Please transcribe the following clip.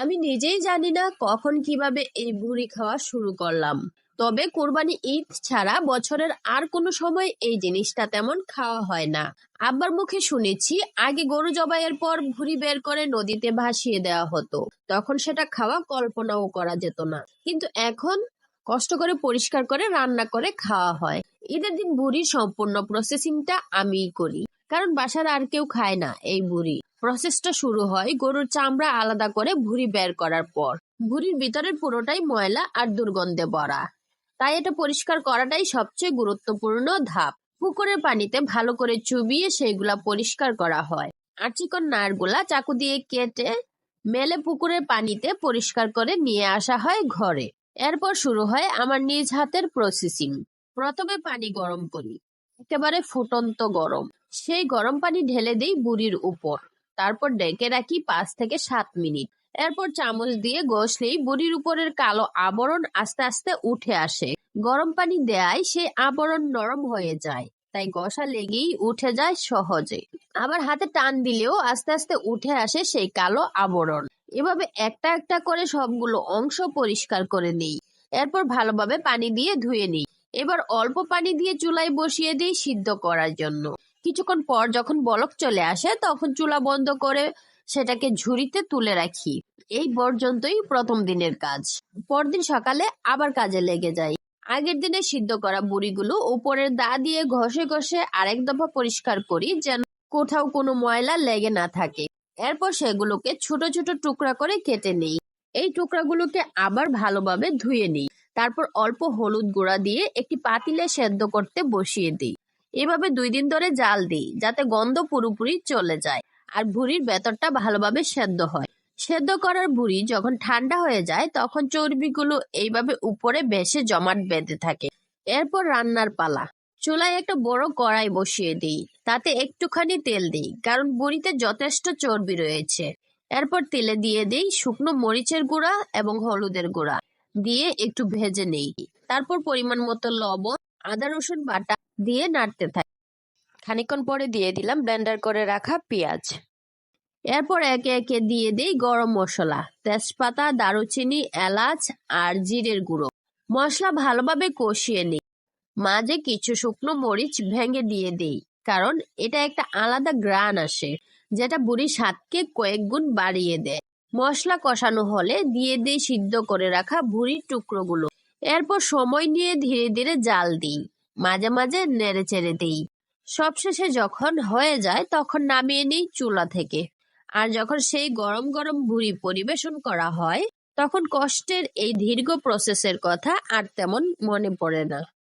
আমি নিজেই জানি না কখন কীভাবে এই ভুড়ি খাওয়া শুরু করলাম। তবে কোরবানি ঈদ ছাড়া বছরের আর কোনো সময় এই জিনিসটা তেমন খাওয়া হয় না। আব্বার মুখে শুনেছি, আগে গরু জবাইয়ের পর ভুড়ি বের করে নদীতে ভাসিয়ে দেওয়া হতো। তখন সেটা খাওয়া কল্পনাও করা যেত না। কিন্তু এখন কষ্ট করে পরিষ্কার করে রান্না করে খাওয়া হয়। ঈদের দিন ভুড়ির সম্পূর্ণ প্রসেসিংটা আমিই করি। কারণ বাসার আর কেউ খায় না এই ভুড়ি। প্রসেসটা শুরু হয় গরুর চামড়া আলাদা করে ভুঁড়ি বের করার পর। ভুঁড়ির ভিতরের পুরোটাই ময়লা আর দুর্গন্ধে ভরা। তাই এটা পরিষ্কার করাটাই সবচেয়ে গুরুত্বপূর্ণ ধাপ। পুকুরের পানিতে ভালো করে চুবিয়ে সেগুলা পরিষ্কার করা হয়। আর চিকন নারগুলা চাকু দিয়ে কেটে মেলে পুকুরের পানিতে পরিষ্কার করে নিয়ে আসা হয় ঘরে। এরপর শুরু হয় আমার নিজ হাতের প্রসেসিং প্রথমে পানি গরম করি। একেবারে ফুটন্ত গরম। সেই গরম পানি ঢেলে দিই বুড়ির উপর। তারপর ডেকে রাখি পাঁচ থেকে সাত মিনিট। এরপর চামচ দিয়ে ঘষলেই বুড়ির উপরের কালো আবরণ আস্তে আস্তে উঠে আসে। গরম পানি দেয় সেই আবরণ নরম হয়ে যায়, তাই ঘষা লেগেই উঠে যায় সহজে। আবার হাতে টান দিলেও আস্তে আস্তে উঠে আসে সেই কালো আবরণ। এভাবে একটা একটা করে সবগুলো অংশ পরিষ্কার করে নিই। এরপর ভালোভাবে পানি দিয়ে ধুয়ে নিই। এবার অল্প পানি দিয়ে চুলায় বসিয়ে দিই সিদ্ধ করার জন্য। কিছুক্ষণ পর যখন বলক চলে আসে, তখন চুলা বন্ধ করে সেটাকে ঝুড়িতে তুলে রাখি। এই পর্যন্তই প্রথম দিনের কাজ। পরদিন সকালে আবার কাজে লেগে যাই। আগের দিনে সিদ্ধ করা বুড়িগুলো উপরের দা দিয়ে ঘষে ঘষে আরেক দফা পরিষ্কার করি যেন কোথাও কোনো ময়লা লেগে না থাকে। এরপর সেগুলোকে ছোট ছোট টুকরা করে কেটে নিই। এই টুকরাগুলোকে আবার ভালোভাবে ধুয়ে নিই। তারপর অল্প হলুদ গুঁড়া দিয়ে একটি পাতিলে সেদ্ধ করতে বসিয়ে দিই। এভাবে দুই দিন ধরে জাল দিই, যাতে গন্ধ পুরোপুরি চলে যায় আর ভুঁড়ির ভেতরটা ভালোভাবে সেদ্ধ হয়। সেদ্ধ করার ভুঁড়ি যখন ঠান্ডা হয়ে যায়, তখন চর্বিগুলো এইভাবে উপরে বেশে জমাট বেঁধে থাকে। এরপর রান্নার পালা। চুলায় একটা বড় কড়াই বসিয়ে দিই, তাতে একটুখানি তেল দিই, কারণ বুড়িতে যথেষ্ট চর্বি রয়েছে। এরপর তেলে দিয়ে দিই শুকনো মরিচের গুঁড়া এবং হলুদের গুঁড়া, দিয়ে একটু ভেজে নেই। তারপর পরিমাণ মতো লবণ আদা, রসুন বাটা দিয়ে নাড়তে থাকি। খানিকক্ষণ পরে দিয়ে দিলাম ব্লেন্ডার করে রাখা পেঁয়াজ। এরপর একে একে দিয়ে দিই গরম মশলা, তেজপাতা, দারুচিনি, এলাচ আর জিরের গুঁড়ো। মশলা ভালোভাবে কষিয়ে নিই। মাঝে কিছু শুকনো মরিচ ভেঙে দিয়ে দিই, কারণ এটা একটা আলাদা গ্রান আসে, যেটা বুড়ির স্বাদকে কয়েক গুণ বাড়িয়ে দেয়। মশলা কষানো হলে দিয়ে দিই সিদ্ধ করে রাখা ভুড়ির টুকরোগুলো। এরপর সময় নিয়ে ধীরে ধীরে জাল দিই, মাঝে মাঝে নেড়ে চেড়ে দিই। সবশেষে যখন হয়ে যায়, তখন নামিয়ে নিই চুলা থেকে। আর যখন সেই গরম গরম ভুড়ি পরিবেশন করা হয়, তখন কষ্টের এই দীর্ঘ প্রসেসের কথা আর তেমন মনে পড়ে না।